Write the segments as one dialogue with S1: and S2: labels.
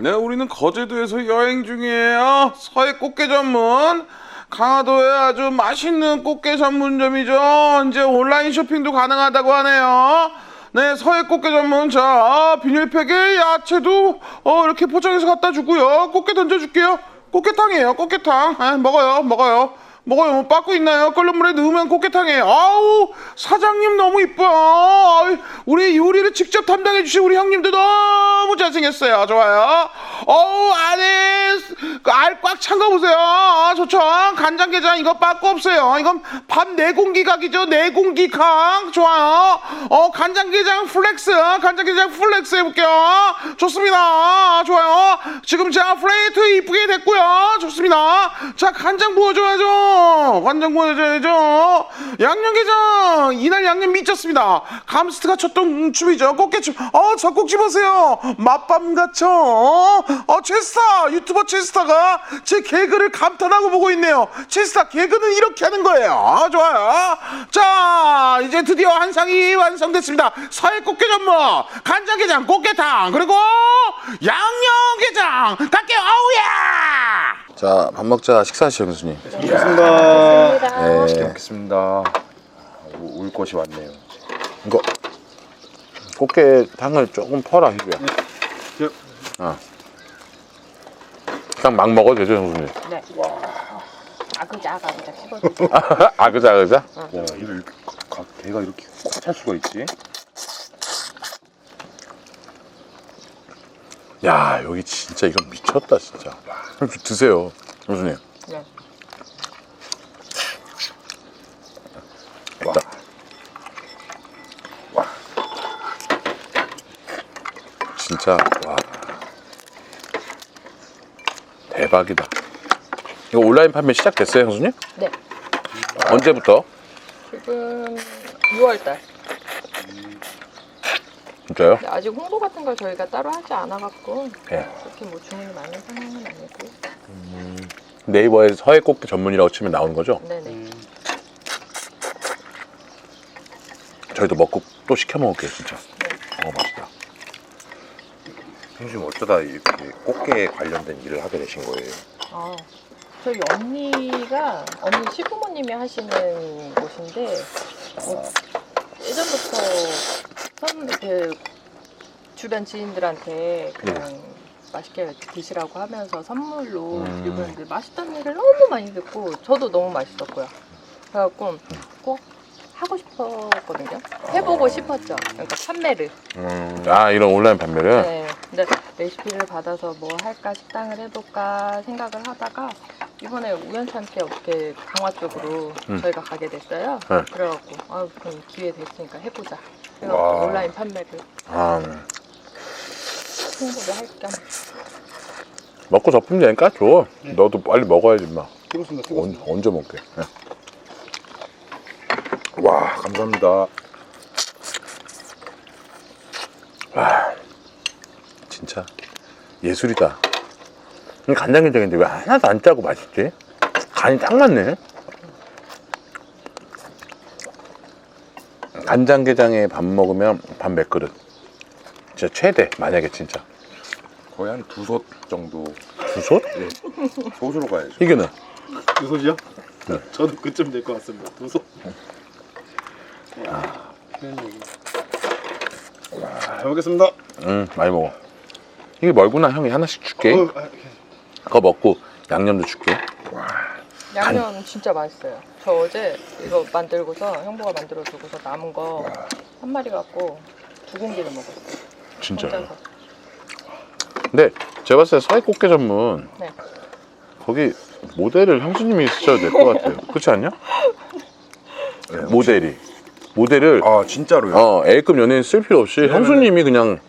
S1: 네, 우리는 거제도에서 여행 중이에요. 서해 꽃게 전문. 강화도에 아주 맛있는 꽃게 전문점이죠. 이제 온라인 쇼핑도 가능하다고 하네요. 네, 서해 꽃게 전문. 자, 비닐팩에 야채도 어, 이렇게 포장해서 갖다 주고요. 꽃게 던져줄게요. 꽃게탕이에요, 꽃게탕. 아, 먹어요, 먹어요. 먹어요. 뭐 빠꾸 있나요? 끓는 물에 넣으면 꽃게탕이에요. 아우, 사장님 너무. 아이, 우리 요리를 직접 담당해 주신 우리 형님도 너무 잘생겼어요. 좋아요. 어우, 안에 그알꽉 찬 거 보세요. 아, 좋죠. 간장게장 이거 빠꾸 없어요. 이건 밥 네공기 각이죠. 네공기 각. 좋아요. 어, 간장게장 플렉스. 간장게장 플렉스 해볼게요. 좋습니다. 좋아요. 지금 자, 플레이트 이쁘게 됐고요. 좋습니다. 자, 간장 부어줘야죠. 간장 부어줘야죠. 양념게장. 이날 양념 미쳤습니다. 감스트가 쳤던 춤이죠. 꽃게춤. 어, 젖꼭지 보세요. 맛밤 같죠? 어, 체스타. 유튜버 체스타가 제 개그를 감탄하고 보고 있네요. 체스타 개그는 이렇게 하는 거예요. 아, 좋아요. 자, 이제 드디어 한 상이 완성됐습니다. 서해 꽃게 전문. 간장게장, 꽃게탕. 그리고 양념게장. 갈게요. 아우야! 자, 밥 먹자. 식사하시죠, 교수님.
S2: 알겠습니다.
S1: 네.
S2: 먹겠습니다. 우- 울 것이 왔네요.
S1: 이거 꽃게탕을 조금 퍼라 희주야.
S2: 네.
S1: 어. 그냥 막 먹어도 되죠 형수님.
S3: 네. 아그작 아그작 씹어주세요.
S1: 아 그자 그자.
S2: 와, 이거 이렇게 가, 개가 이렇게 꽉 찰 수가 있지?
S1: 야 여기 진짜 이거 미쳤다 진짜. 좀 드세요 형수님.
S3: 네.
S2: 와. 와.
S1: 진짜 와 대박이다. 이거 온라인 판매 시작됐어요 형수님?
S3: 네.
S1: 언제부터?
S3: 지금 6월달.
S1: 진짜요?
S3: 아직 홍보 같은 걸 저희가 따로 하지 않아갖고
S1: 예.
S3: 그렇게 뭐 주문이 많은 상황은 아니고.
S1: 네이버에 서해 꽃게 전문이라고 치면 나오는 거죠?
S3: 네네.
S1: 저희도 먹고 또 시켜 먹을게요 진짜. 어 맛있다.
S2: 형님 어쩌다 이렇게 꽃게 관련된 일을 하게 되신 거예요?
S3: 아, 저희 언니가 언니 시부모님이 하시는 곳인데 어, 예전부터 선, 그 주변 지인들한테 그냥 맛있게 드시라고 하면서 선물로
S1: 음.
S3: 이분들 맛있다는 얘기를 너무 많이 듣고 저도 너무 맛있었고요. 그래갖고 꼭 하고 싶었거든요. 해보고 싶었죠. 그러니까 판매를.
S2: 음.
S1: 아 이런 온라인 판매를.
S3: 네. 근데 레시피를 받아서 뭐 할까 식당을 해볼까 생각을 하다가 이번에 우연찮게 어떻게 강화 쪽으로
S1: 음.
S3: 저희가 가게 됐어요.
S1: 네.
S3: 그래갖고 아 그럼 기회 됐으니까 해보자. 그래갖고
S2: 와.
S3: 온라인 판매를
S1: 아
S3: 홍보를 할 겸.
S1: 먹고 덮으면 되니까 줘. 너도 빨리 먹어야지 마.
S2: 뜨겁습니다.
S1: 언, 언제 먹게? 예.
S2: 와, 감사합니다.
S1: 진짜 예술이다. 이 간장게장인데 왜 하나도 안 짜고 맛있지? 간이 딱 맞네. 간장게장에 밥 먹으면 밥 몇 그릇. 진짜 최대 만약에 진짜
S2: 거의 한 두 솥 정도.
S1: 두 솥?
S2: 네. 솥으로 가야죠.
S1: 이거는
S4: 두 손이요?
S1: 네.
S4: 저도 그쯤 될 것 같습니다. 두 손. 와, 표현력이. 잘 먹겠습니다.
S1: 응 많이 먹어. 이게 멀구나 형이 하나씩 줄게.
S4: 어, 아.
S1: 그거 먹고 양념도 줄게.
S3: 양념 진짜 맛있어요. 저 어제 이거 만들고서 형부가 만들어 주고서 남은 거 한 마리 갖고 두 공기를 먹었어요.
S1: 진짜요.
S3: 혼자서.
S1: 근데 제가 봤을 때 서해 꽃게 전문
S3: 네.
S1: 거기 모델을 형수님이 있으셔도 될것 같아요. 그렇지 않냐? 모델이 모델을
S2: 아, 진짜로요?
S1: 어 A급 연예인 쓸 필요 없이 형수님이 그냥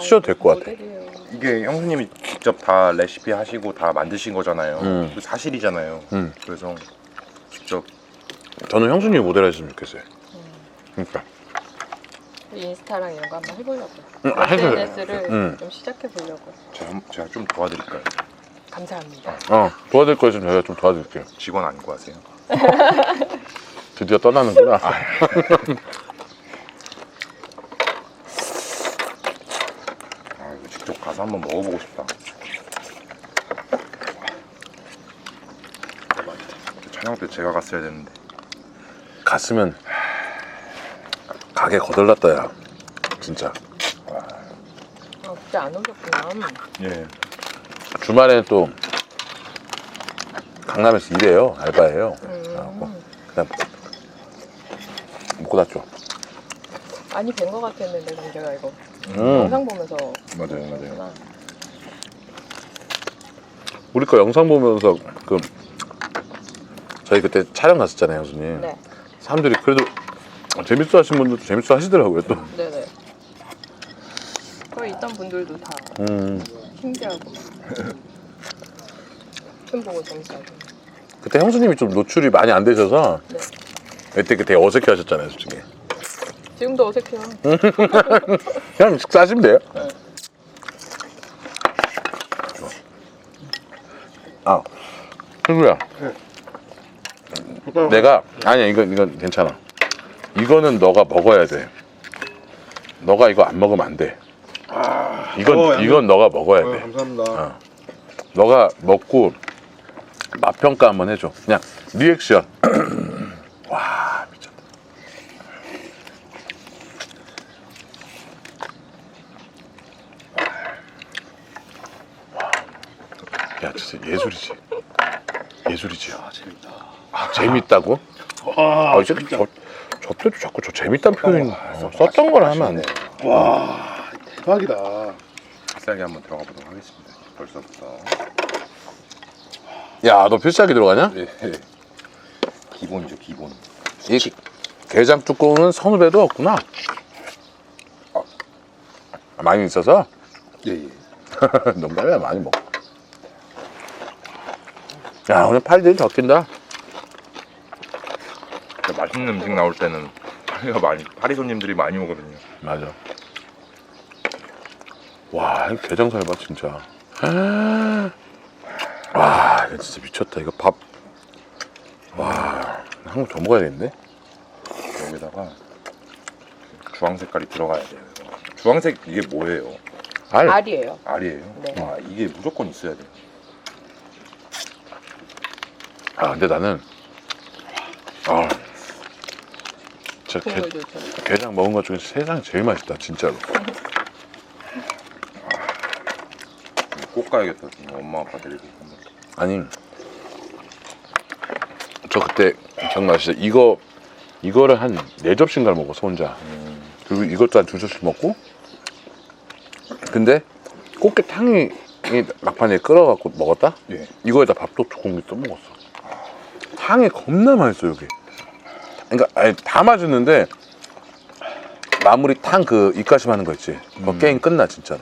S1: 쓰셔도 될 것 같아.
S3: 모델이에요.
S2: 이게 형수님이 직접 다 레시피 하시고 다 만드신 거잖아요.
S1: 음.
S2: 그 사실이잖아요.
S1: 음.
S2: 그래서 직접
S1: 저는 형수님이 모델 하셨으면 좋겠어요. 그러니까
S3: 인스타랑 이런 거 한번 해보려고요.
S1: 응, 해줘요.
S3: SNS를
S1: 응.
S3: 좀 시작해 보려고.
S2: 제가, 제가 좀 도와드릴까요?
S3: 감사합니다.
S1: 어 도와드릴 거 있으면 저희가 좀 도와드릴게요.
S2: 직원 안 구하세요?
S1: 드디어 떠나는구나.
S2: 한번 먹어보고 싶다. 대박이다. 촬영 때 제가 갔어야 되는데.
S5: 갔으면 가게 거덜났다야. 진짜.
S3: 아, 그때 안 오셨구나.
S2: 예.
S5: 주말에 또 강남에서 일해요. 알바해요. 그래갖고 그냥 못 닫죠.
S3: 많이 뵌 것 같았는데 제가 이거
S5: 음.
S3: 영상 보면서
S2: 맞아요 맞아요.
S5: 우리 거 영상 보면서 그 저희 그때 촬영 갔었잖아요 형수님
S3: 네,
S5: 사람들이 그래도 재밌어 하신 분들도 재밌어 하시더라고요 또
S3: 네네. 거기 있던 분들도 다
S5: 음.
S3: 신기하고 film 보고 재밌어하고.
S5: 그때 형수님이 좀 노출이 많이 안 되셔서
S3: 네.
S5: 그때 그때 어색해 하셨잖아요 솔직히
S3: 지금도 어색해요.
S5: 그냥 식사하시면 돼요
S3: 네.
S5: 아 형수야 내가 아니야 이건 이건 괜찮아 이거는 너가 먹어야 돼 너가 이거 안 먹으면 안돼 이건
S4: 어, 양념.
S5: 이건 너가 먹어야
S4: 어,
S5: 돼
S4: 감사합니다.
S5: 어. 너가 먹고 맛 평가 한번 해줘. 그냥 리액션. 와 미쳤다. 와. 야 진짜 예술이지. 예술이지. 아 재밌다. 재밌다고?
S4: 와,
S5: 아 이제 저, 저 때도 자꾸 저 재밌다는 표현 어, 썼던 걸 하면 안 돼.
S4: 와, 대박이다.
S2: 쌀게 한번 들어가 보도록 하겠습니다 벌써부터
S5: 야 너 필살기 들어가냐?
S2: 예 기본이죠 기본
S5: 이 게장 뚜껑은 선후배도 없구나. 아, 많이 있어서
S2: 예예
S5: 농담이야 많이 먹어. 야 오늘 팔들이 적긴다.
S2: 맛있는 음식 나올 때는 파리가 많이 파리 손님들이 많이 오거든요
S5: 맞아. 와, 이 게장살 봐, 진짜. 와, 이거 진짜 미쳤다. 이거 밥. 와, 한국 더 먹어야겠는데?
S2: 여기다가 주황 색깔이 들어가야 돼요. 주황색 이게 뭐예요
S5: 알.
S3: 알이에요.
S2: 알이에요
S3: 네.
S2: 아 이게 무조건 있어야 돼요
S5: 아, 근데 나는. 아. 진짜 게. 게장 먹은 것 중에 세상에 제일 맛있다, 진짜로.
S2: 꼭 가야겠다 지금 엄마 아빠 데리고 한번.
S5: 아니, 저 그때 기억나시죠? 이거, 이거를 한 네 접시인가 먹었어, 혼자. 그리고 이것도 한 두 접시 먹고 근데 꽃게탕이 이 막판에 끓어갖고 먹었다?
S2: 예.
S5: 이거에다 밥도 공기 또 먹었어 탕이 겁나 맛있어 여기. 그러니까 아니, 다 맛있는데 마무리 탕 그 입가심 하는 거 있지? 그거 게임 끝나 진짜로.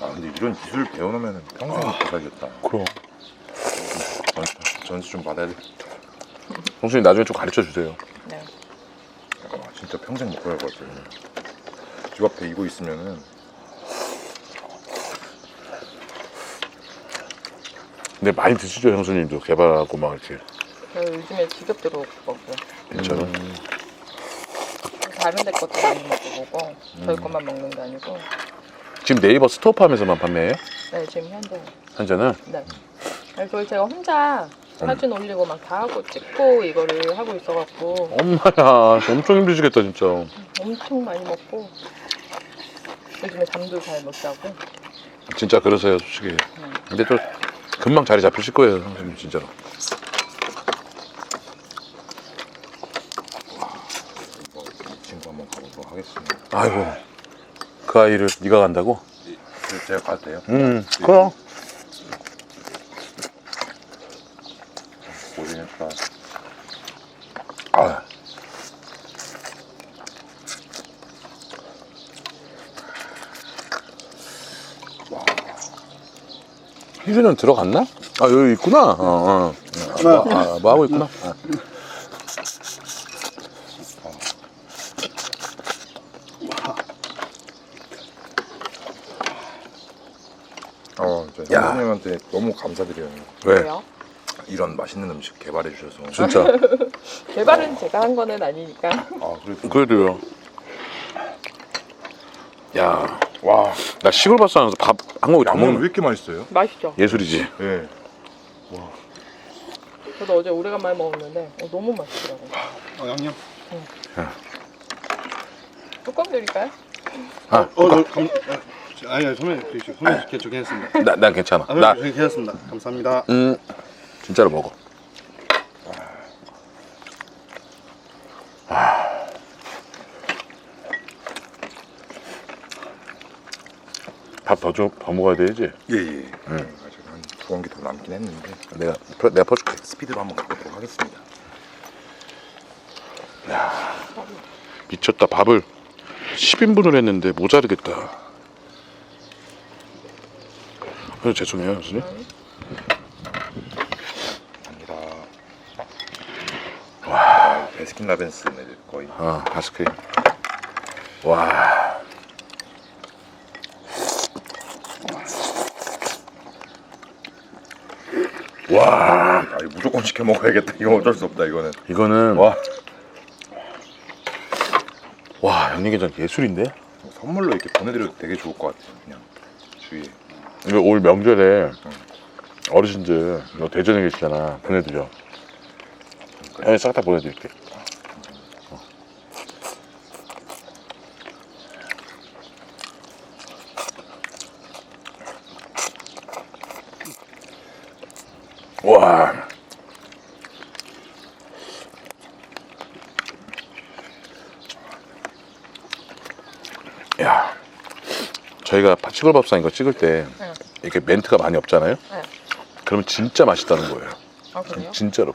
S2: 아 근데 이런 기술 배워놓으면 평생 먹고 살겠다.
S5: 그럼.
S2: 전수, 전수 좀 받아야 돼.
S5: 형수님 나중에 좀 가르쳐 주세요.
S3: 네.
S2: 아, 진짜 평생 먹고 살것 같아요. 집 앞에 이거 있으면은
S5: 근데 많이 드시죠 형수님도? 개발하고 막 이렇게.
S3: 저 요즘에 직업 들어오고
S5: 괜찮아
S3: 다른 데 것도 많이 먹어보고 저희 것만 먹는 게 아니고.
S5: 지금 네이버 스토어팜에서만 판매해요?
S3: 네 지금 현재.
S5: 현재는?
S3: 네. 그걸 제가 혼자 사진 올리고 막 다 하고 찍고 이거를 하고 있어갖고.
S5: 엄마야 엄청 힘드시겠다 진짜.
S3: 엄청 많이 먹고. 요즘에 잠도 잘 못 자고.
S5: 진짜 그러세요 솔직히. 근데 또 금방 자리 잡히실 거예요 형수님 진짜로.
S2: 뭐, 이 친구 한번 가보도록 하겠습니다.
S5: 아이고. 그 아이를 네가 간다고?
S2: 그래서 제가 가도 돼요?
S5: 음 그럼.
S2: 고생했다
S5: 희준은 들어갔나? 아 여기 있구나. 어, 어. 뭐, 아, 뭐 하고 있구나. 아.
S2: 어, 저
S5: 야.
S2: 선생님한테 너무 감사드려요
S5: 왜?
S3: 그래요.
S2: 이런 맛있는 음식 개발해 주셔서
S5: 진짜
S3: 개발은 제가 한 거는 아니니까
S2: 아 그래도
S5: 그래도요. 야,
S2: 와
S5: 나 시골 밥상 하면서 밥한 공기 다
S2: 양념 왜
S5: 먹는
S2: 이렇게 맛있어요?
S3: 맛있죠.
S5: 예술이지.
S2: 예
S3: 저도 어제 오래간만에 먹었는데 어, 너무 맛있더라고요.
S4: 어, 양념.
S3: 뚜껑 드릴까요?
S5: 아,
S4: 어, 저, 감, 어, 아니, 아니, 선배님, 드시죠. 선배님, 괜찮, 괜찮습니다.
S5: 나, 난 괜찮아.
S4: 아,
S5: 나,
S4: 선배님, 괜찮습니다. 감사합니다.
S5: 음, 진짜로 먹어. 밥더좀더 먹어야 되지.
S2: 예예. 아직 한두 공기 더 남긴 했는데
S5: 내가 퍼- 내가 퍼줄게.
S2: 스피드로 한번 가보도록 하겠습니다.
S5: 미쳤다. 밥을 10인분을 했는데 모자르겠다. 어, 죄송해요, 교수님.
S2: 갑니다. 와 베스킨 라빈스네 거의.
S5: 아, 아이스크림. 와. 와,
S2: 아 이거 무조건 시켜 먹어야겠다. 이거 어쩔 수 없다 이거는.
S5: 이거는 와, 와와 양념게장 예술인데?
S2: 선물로 이렇게 보내드려도 되게 좋을 것 같아요. 그냥 주위에.
S5: 이거 올 명절에 어르신들 너 대전에 계시잖아 보내드려. 네, 싹다 보내드릴게. 와. 야. 저희가 시골밥상 이거 찍을 때
S3: 네.
S5: 이렇게 멘트가 많이 없잖아요.
S3: 네.
S5: 그러면 진짜 맛있다는 거예요.
S3: 아 그래요?
S5: 진짜로.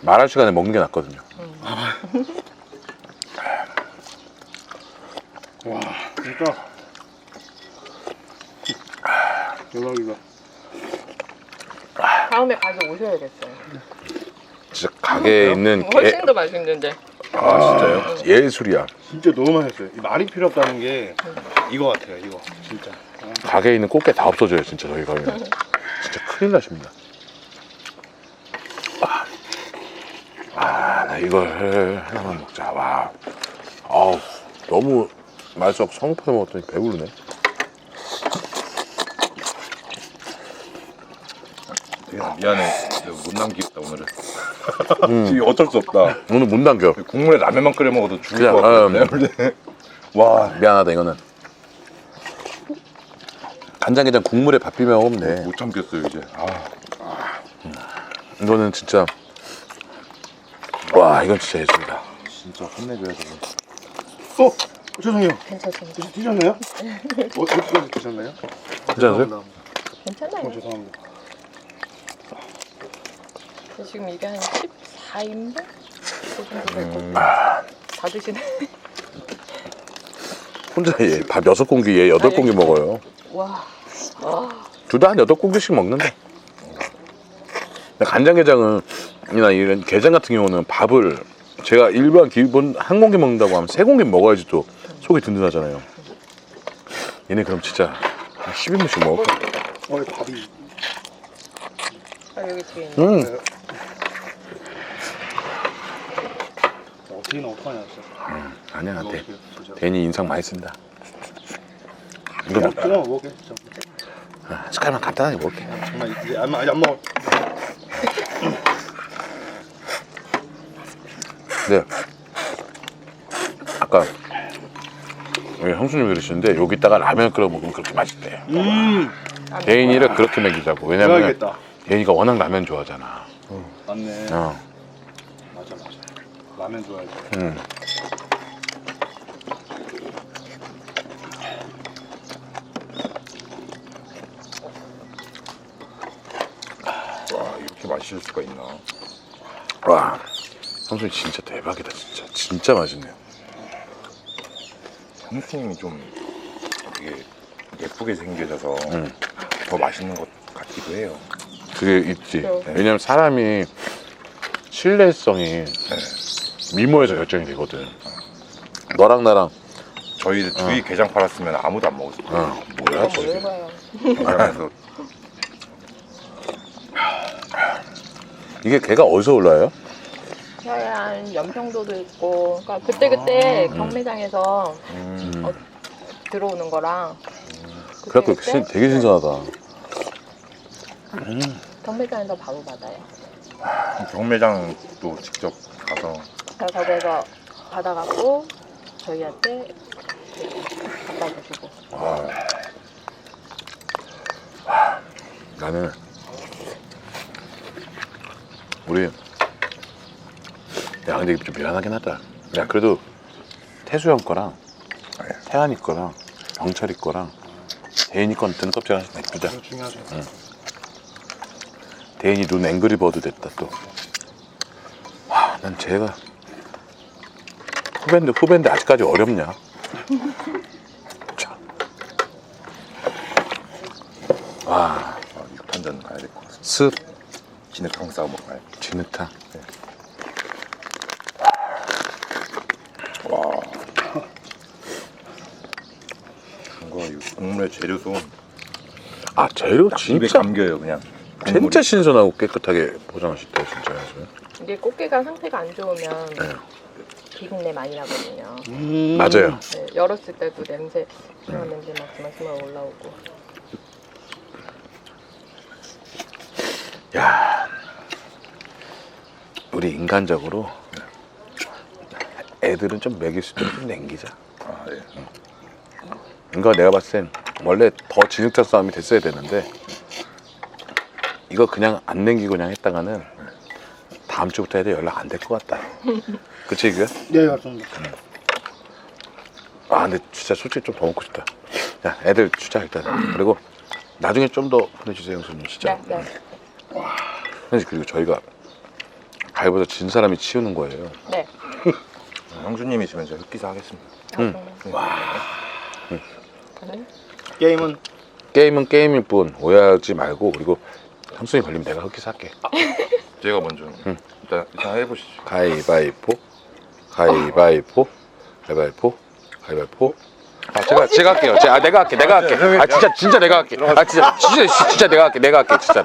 S5: 말할 시간에 먹는 게 낫거든요.
S4: 와, 진짜. 대박이다.
S3: 다음에 가게 오셔야겠어요.
S5: 진짜 가게에 있는 게,
S3: 훨씬 더 맛있는데.
S5: 아 진짜요? 예술이야.
S4: 진짜 너무 맛있어요. 이 말이 필요 없다는 게 이거 같아요, 이거. 진짜. 아,
S5: 가게에 있는 꽃게 다 없어져요, 진짜 저희 가면. 진짜 큰일 나십니다. 아, 아, 나 이걸 하나만 먹자. 와, 아우, 너무 맛있어. 성파에 먹었더니 배부르네.
S2: 되게 미안해. 내가 못 남기겠다 오늘은. 지금 어쩔 수 없다.
S5: 오늘 못 남겨.
S2: 국물에 라면만 끓여 먹어도 죽을
S5: 그냥,
S2: 것 같은데.
S5: 음.
S2: 원래. 와
S5: 미안하다 이거는. 간장게장 국물에 밥 비벼 먹으면 돼.
S2: 못 참겠어요 이제. 아
S5: 이거는 진짜 와 이건 진짜 예술이다.
S2: 진짜 혼내줘야 돼.
S4: 어, 죄송해요.
S3: 괜찮습니다.
S4: 드시, 드셨나요? 어, 어디까지 드셨나요?
S5: 괜찮으세요?
S4: 죄송합니다.
S3: 괜찮아요.
S4: 어, 죄송합니다.
S3: 지금 이게 한 14인분? 그 정도 되고.
S5: 음.
S3: 다 드시네.
S5: 혼자 얘 밥 여섯 공기 얘 여덟
S3: 아,
S5: 공기
S3: 여기
S5: 먹어요.
S3: 와. 아,
S5: 둘 다 한 여덟 공기씩 먹는데. 근데 간장게장은 이나 이런 게장 같은 경우는 밥을 제가 일반 기본 한 공기 먹는다고 하면 세 공기 먹어야지 또 속이 든든하잖아요. 얘네 그럼 진짜 한 12분씩 먹을 거야.
S4: 어, 이 밥이.
S3: 아, 여기 뒤에 있네.
S5: 음.
S4: 어떻게 나 어떡하냐, 진짜.
S5: 아니야, 대. 대니 인상 많이 쓴다. 이거 먹,
S4: 그냥 먹을게, 진짜.
S5: 아, 숟갈만 간단하게 먹을게.
S4: 정말 이제 안, 안 먹어.
S5: 네. 아까 우리 형수님 그러시는데 여기다가 라면 끓여 먹으면 그렇게 맛있대.
S4: 음,
S5: 대인이를 그렇게 먹이자고. 왜냐면. 대인이가 워낙 라면 좋아하잖아.
S4: 맞네.
S5: 어.
S4: 맞아, 맞아. 라면 좋아하지.
S5: 음.
S2: 와 이렇게 맛있을 수가 있나?
S5: 와. 형수님 진짜 대박이다 진짜. 진짜 맛있네요.
S2: 형수님이 좀 되게 예쁘게 생겨져서
S5: 음.
S2: 더 맛있는 것 같기도 해요.
S5: 그게 있지. 왜냐면 사람이 신뢰성이 미모에서 결정이 되거든. 너랑 나랑
S2: 저희 주위 게장 팔았으면 아무도 안 먹었을 거예요.
S5: 어, 뭐야
S3: 뭘
S5: 저게.
S2: 그래서
S5: 이게 걔가 어디서 올라요?
S3: 서해안 연평도도 있고, 그러니까 그때그때 경매장에서
S5: 음.
S3: 어, 들어오는 거랑
S5: 그래갖고
S3: 그때그때
S5: 신- 되게 신선하다.
S3: 경매장에서 바로 받아요.
S2: 경매장도 직접 가서
S3: 그래서 거기서 받아갖고 저희한테 갖다 주시고.
S5: 나는 우리 야 근데 이게 좀 미안하긴 하다. 야 그래도 태수 형 거랑 태환이 거랑 병철이 거랑 대인이 건 등껍질 하나씩 내주자.
S4: 중요하죠.
S5: 대인이 눈 앵그리버드 됐다 또. 와, 난 쟤가 후배인데 후배인데 아직까지 어렵냐? 참. 와,
S2: 아, 육탄전 가야 될 것 같습니다.
S5: 습
S2: 진흙탕 싸움 먹어야 돼.
S5: 진흙탕.
S2: 이거 이 국물의 재료도
S5: 아 재료
S2: 입에
S5: 진짜
S2: 감겨요 그냥.
S5: 진짜 신선하고 깨끗하게 포장하셨다 진짜.
S3: 이게 꽃게가 상태가 안 좋으면
S5: 네.
S3: 비린내 많이 나거든요.
S4: 음.
S5: 맞아요.
S3: 네, 열었을 때도 냄새, 이상한 냄새 막 스멀스멀 올라오고.
S5: 야, 우리 인간적으로 애들은 좀 먹일 수 있도록 좀 남기자.
S2: 아, 예.
S5: 이거 내가 봤을 땐 원래 더 진흙탕 싸움이 됐어야 되는데 이거 그냥 안 남기고 그냥 했다가는 다음 주부터 애들 연락 안 될 것 같다. 그치 이거야?
S4: 네, 맞습니다.
S5: 아 근데 진짜 솔직히 좀 더 먹고 싶다. 야 애들 주자 일단. 그리고 나중에 좀 더 보내주세요 형수님 진짜.
S3: 네, 네.
S5: 형님 그리고 저희가 가위보다 진 사람이 치우는 거예요.
S3: 네.
S2: 형수님이시면 제가 흑기사 하겠습니다.
S5: 응.
S3: 저는
S4: 게임은
S5: 게임은 게임일 뿐 오해하지 말고 그리고 형수님 걸리면 내가 흑기 살게.
S2: 제가 먼저 일단 일단 해보시죠.
S5: 가위바위보, 가위바위보, 가위바위보, 가위바위보. 아 제가 제가 할게요. 제가 아, 내가 할게. 내가 할게. 아 진짜 진짜 내가 할게. 아 진짜 진짜 진짜 내가 할게. 내가 할게 진짜.